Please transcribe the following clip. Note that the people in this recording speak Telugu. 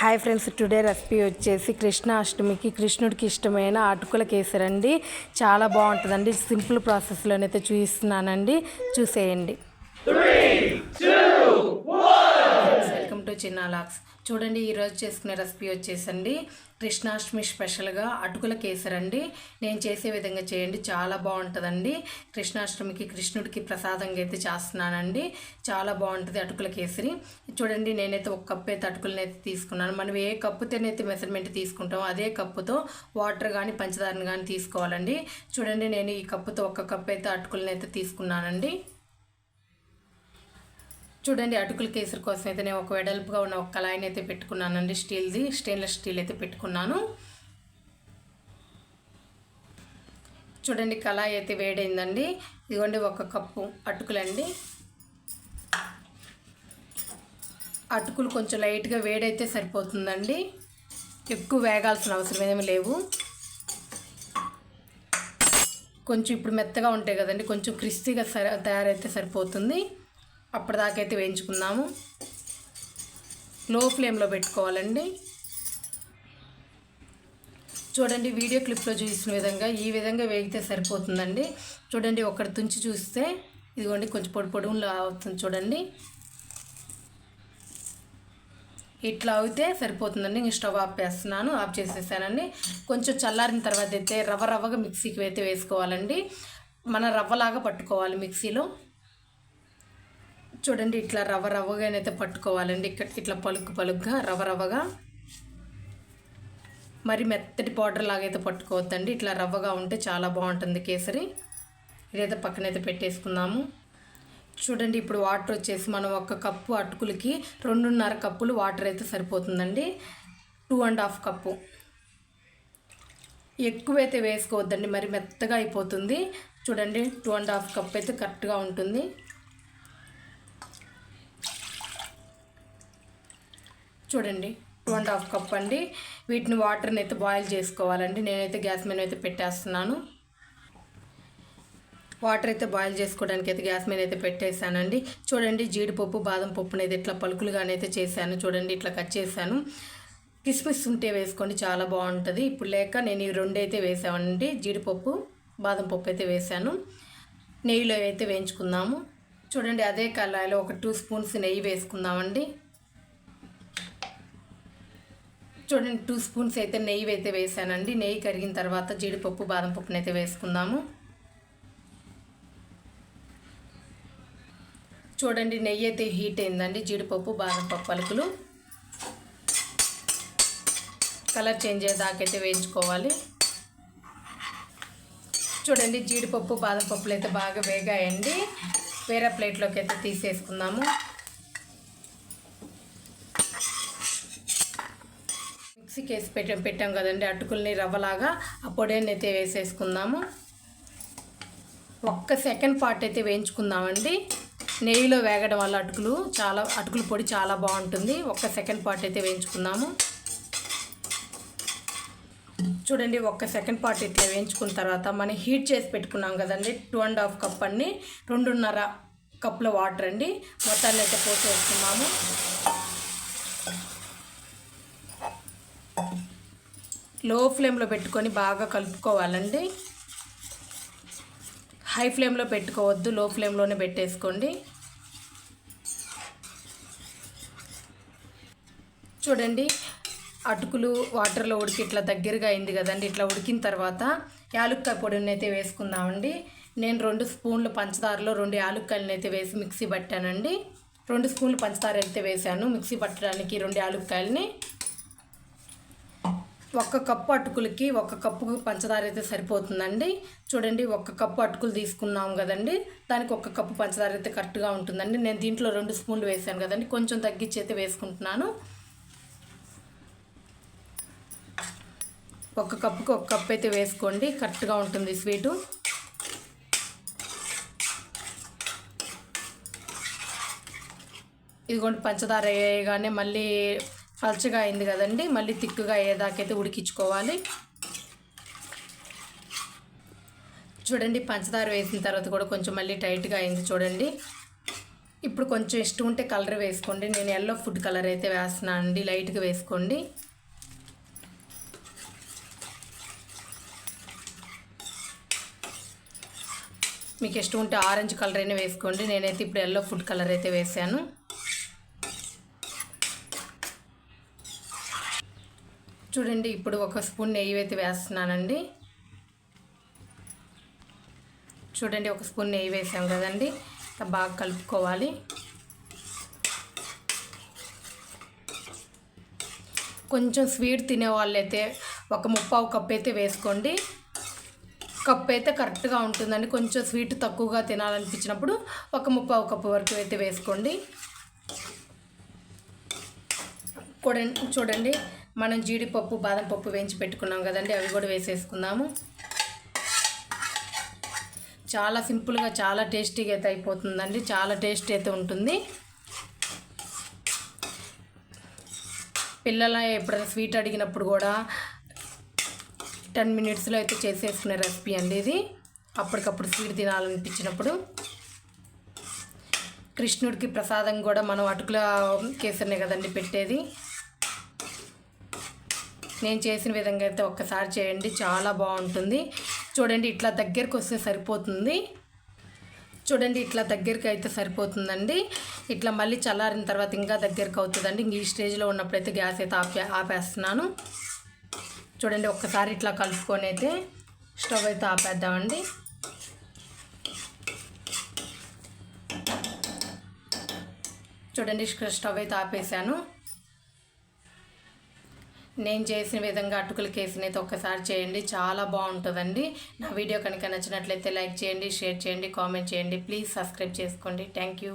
హాయ్ ఫ్రెండ్స్ టుడే రెసిపీ వచ్చేసి కృష్ణాష్టమికి కృష్ణుడికి ఇష్టమైన అటుకుల కేసరండి. చాలా బాగుంటుందండి. సింపుల్ ప్రాసెస్లోనైతే చూపిస్తున్నానండి. చూసేయండి. చిన్న లాక్స్. చూడండి ఈరోజు చేసుకునే రెసిపీ వచ్చేసండి. కృష్ణాష్టమి స్పెషల్గా అటుకుల కేసరండి. నేను చేసే విధంగా చేయండి చాలా బాగుంటుందండి. కృష్ణాష్టమికి కృష్ణుడికి ప్రసాదంగా అయితే చేస్తున్నానండి. చాలా బాగుంటుంది అటుకుల కేసరి. చూడండి నేనైతే ఒక కప్పు అయితే అటుకులనైతే అయితే తీసుకున్నాను. మనం ఏ కప్పుతోనైతే మెజర్మెంట్ తీసుకుంటామో అదే కప్పుతో వాటర్ కానీ పంచదారని కానీ తీసుకోవాలండి. చూడండి నేను ఈ కప్పుతో ఒక కప్పు అయితే అటుకులనైతే అయితే తీసుకున్నానండి. చూడండి అటుకుల కేసరి కోసం అయితే నేను ఒక వెడల్పుగా ఉన్న ఒక కళాయిని అయితే పెట్టుకున్నానండి. స్టీల్ది స్టెయిన్లెస్ స్టీల్ అయితే పెట్టుకున్నాను. చూడండి కళాయి అయితే వేడైందండి. ఇదిగోండి ఒక కప్పు అటుకులండి. అటుకులు కొంచెం లైట్గా వేడైతే సరిపోతుందండి. ఎక్కువ వేగాల్సిన అవసరం ఏమీ లేవు. కొంచెం ఇప్పుడు మెత్తగా ఉంటాయి కదండి కొంచెం క్రిస్పీగా సరి తయారైతే సరిపోతుంది. అప్పటిదాకైతే వేయించుకుందాము. లో ఫ్లేమ్లో పెట్టుకోవాలండి. చూడండి వీడియో క్లిప్లో చూసిన విధంగా ఈ విధంగా వేగితే సరిపోతుందండి. చూడండి ఒకటి తుంచి చూస్తే ఇదిగోండి కొంచెం పొడి పొడుగులా అవుతుంది చూడండి. ఇట్లా అవుతే సరిపోతుందండి. ఇంక స్టవ్ ఆఫ్ చేస్తున్నాను ఆఫ్ చేసేసానండి. కొంచెం చల్లారిన తర్వాత అయితే రవ్వ రవ్వగా మిక్సీకి అయితే వేసుకోవాలండి. మన రవ్వలాగా పట్టుకోవాలి మిక్సీలో. చూడండి ఇట్లా రవ్వ రవ్వగానైతే పట్టుకోవాలండి ఇక్కడ ఇట్లా పలుకు పలుగ్గా రవ్వ రవ్వగా. మరి మెత్తటి పౌడర్ లాగైతే పట్టుకోవద్దండి. ఇట్లా రవ్వగా ఉంటే చాలా బాగుంటుంది కేసరి. ఇదైతే పక్కనైతే పెట్టేసుకుందాము. చూడండి ఇప్పుడు వాటర్ వచ్చేసి మనం ఒక కప్పు అటుకులకి రెండున్నర కప్పులు వాటర్ అయితే సరిపోతుందండి. Two and half cup. ఎక్కువైతే వేసుకోవద్దండి మరి మెత్తగా అయిపోతుంది. చూడండి టూ అండ్ హాఫ్ కప్ అయితే కరెక్ట్గా ఉంటుంది. చూడండి టూ అండ్ హాఫ్ కప్ అండి. వీటిని వాటర్ని అయితే బాయిల్ చేసుకోవాలండి. నేనైతే గ్యాస్ మీద అయితే పెట్టేస్తున్నాను. వాటర్ అయితే బాయిల్ చేసుకోవడానికి అయితే గ్యాస్ మీద అయితే పెట్టేశానండి. చూడండి జీడిపప్పు బాదం పప్పుని అయితే ఇట్లా పలుకులుగానైతే చేశాను. చూడండి ఇట్లా కట్ చేశాను. కిస్మిస్ ఉంటే వేసుకోండి చాలా బాగుంటుంది. ఇప్పుడు లేక నేను ఈ రెండు అయితే వేసామండి. జీడిపప్పు బాదం పప్పు అయితే వేసాను నెయ్యిలో అయితే వేయించుకుందాము. చూడండి అదే కళాయిలో ఒక టూ స్పూన్స్ నెయ్యి వేసుకుందామండి. చూడండి టూ స్పూన్స్ అయితే నెయ్యి అయితే వేసానండి. నెయ్యి కరిగిన తర్వాత జీడిపప్పు బాదం పప్పుని అయితే వేసుకుందాము. చూడండి నెయ్యి అయితే హీట్ అయిందండి. జీడిపప్పు బాదం పప్పు పలుకులు కలర్ చేంజ్ అయ్యేదాకైతే వేయించుకోవాలి. చూడండి జీడిపప్పు బాదం పప్పులు అయితే బాగా వేగాయండి. వేరే ప్లేట్లోకి అయితే తీసేసుకుందాము. మిక్సీకి వేసి పెట్టాం పెట్టాం కదండి అటుకుల్ని రవ్వలాగా ఆ పొడిని అయితే వేసేసుకుందాము. ఒక్క సెకండ్ పార్ట్ అయితే వేయించుకుందామండి. నెయ్యిలో వేగడం వల్ల అటుకులు చాలా అటుకుల పొడి చాలా బాగుంటుంది. ఒక్క సెకండ్ పార్ట్ అయితే వేయించుకుందాము. చూడండి ఒక్క సెకండ్ పార్ట్ ఇట్లా వేయించుకున్న తర్వాత మనం హీట్ చేసి పెట్టుకున్నాం కదండి టూ అండ్ హాఫ్ కప్ అన్ని రెండున్నర కప్పుల వాటర్ అండి. మొత్తాన్ని అయితే పోసేసుకున్నాము లో ఫ్లేమ్లో పెట్టుకొని బాగా కలుపుకోవాలండి. హై ఫ్లేమ్లో పెట్టుకోవద్దు లో ఫ్లేమ్లోనే పెట్టేసుకోండి. చూడండి అటుకులు వాటర్లో ఉడికి ఇట్లా దగ్గరగా అయింది కదండి ఇట్లా ఉడికిన తర్వాత యాలుక్కాయ పొడిని అయితే వేసుకుందామండి. నేను రెండు స్పూన్లు పంచదారలో రెండు యాలుక్కాయలను అయితే వేసి మిక్సీ పట్టానండి. రెండు స్పూన్లు పంచదార అయితే వేసాను మిక్సీ పట్టడానికి రెండు యాలుక్కాయలని. ఒక్క కప్పు అటుకులకి ఒక కప్పు పంచదార అయితే సరిపోతుందండి. చూడండి ఒక్క కప్పు అటుకులు తీసుకున్నాం కదండి. దానికి ఒక్క కప్పు పంచదార అయితే కరెక్ట్గా ఉంటుందండి. నేను దీంట్లో రెండు స్పూన్లు వేసాను కదండి. కొంచెం తగ్గించి అయితే వేసుకుంటున్నాను. ఒక కప్పుకి ఒక కప్పు అయితే వేసుకోండి. కరెక్ట్గా ఉంటుంది స్వీటు. ఇదిగోండి పంచదార వేయగానే మళ్ళీ పలచగా అయింది కదండి. మళ్ళీ తిక్కుగా అయ్యేదాకైతే ఉడికించుకోవాలి. చూడండి పంచదార వేసిన తర్వాత కూడా కొంచెం మళ్ళీ టైట్గా అయింది చూడండి. ఇప్పుడు కొంచెం ఇష్టం ఉంటే కలర్ వేసుకోండి. నేను ఎల్లో ఫుడ్ కలర్ అయితే వేస్తున్నాను అండి. లైట్గా వేసుకోండి. మీకు ఇష్టం ఉంటే ఆరెంజ్ కలర్ అయినా వేసుకోండి. నేనైతే ఇప్పుడు ఎల్లో ఫుడ్ కలర్ అయితే వేసాను. చూడండి ఇప్పుడు ఒక స్పూన్ నెయ్యి అయితే వేస్తున్నానండి. చూడండి ఒక స్పూన్ నెయ్యి వేసాం కదండి. బాగా కలుపుకోవాలి. కొంచెం స్వీట్ తినే వాళ్ళైతే ఒక ముప్పావు కప్ అయితే వేసుకోండి. కప్ అయితే కరెక్ట్గా ఉంటుందండి. కొంచెం స్వీట్ తక్కువగా తినాలనిపించినప్పుడు ఒక ముప్పావు కప్పు వరకు అయితే వేసుకోండి. చూడండి చూడండి. మనం జీడిపప్పు బాదం పప్పు వేయించి పెట్టుకున్నాం కదండి అవి కూడా వేసేసుకుందాము. చాలా సింపుల్గా చాలా టేస్టీగా అయితే అయిపోతుందండి. చాలా టేస్ట్ అయితే ఉంటుంది. పిల్లల ఎప్పుడైనా స్వీట్ అడిగినప్పుడు కూడా టెన్ మినిట్స్లో అయితే చేసేసుకునే రెసిపీ అండి ఇది. అప్పటికప్పుడు స్వీట్ తినాలనిపించినప్పుడు. కృష్ణుడికి ప్రసాదం కూడా మనం అటుకుల కేసరినే కదండి పెట్టేది. నేను చేసిన విధంగా అయితే ఒక్కసారి చేయండి. చాలా బాగుంటుంది. చూడండి ఇట్లా దగ్గరికి వస్తే సరిపోతుంది. చూడండి ఇట్లా దగ్గరికి అయితే సరిపోతుందండి. ఇట్లా మళ్ళీ చల్లారిన తర్వాత ఇంకా దగ్గరికి అవుతుందండి. ఇంక ఈ స్టేజ్లో ఉన్నప్పుడైతే గ్యాస్ అయితే ఆపే ఆపేస్తున్నాను. చూడండి ఒక్కసారి ఇట్లా కలుపుకొని అయితే స్టవ్ అయితే ఆపేద్దామండి. చూడండి స్టవ్ అయితే ఆపేసాను. నేను చేసిన విధంగా అటుకుల కేసుని అయితే ఒక్కసారి చేయండి. చాలా బాగుంటుందండి. నా వీడియో కనుక నచ్చినట్లయితే లైక్ చేయండి షేర్ చేయండి కామెంట్ చేయండి. ప్లీజ్ సబ్స్క్రైబ్ చేసుకోండి. Thank you.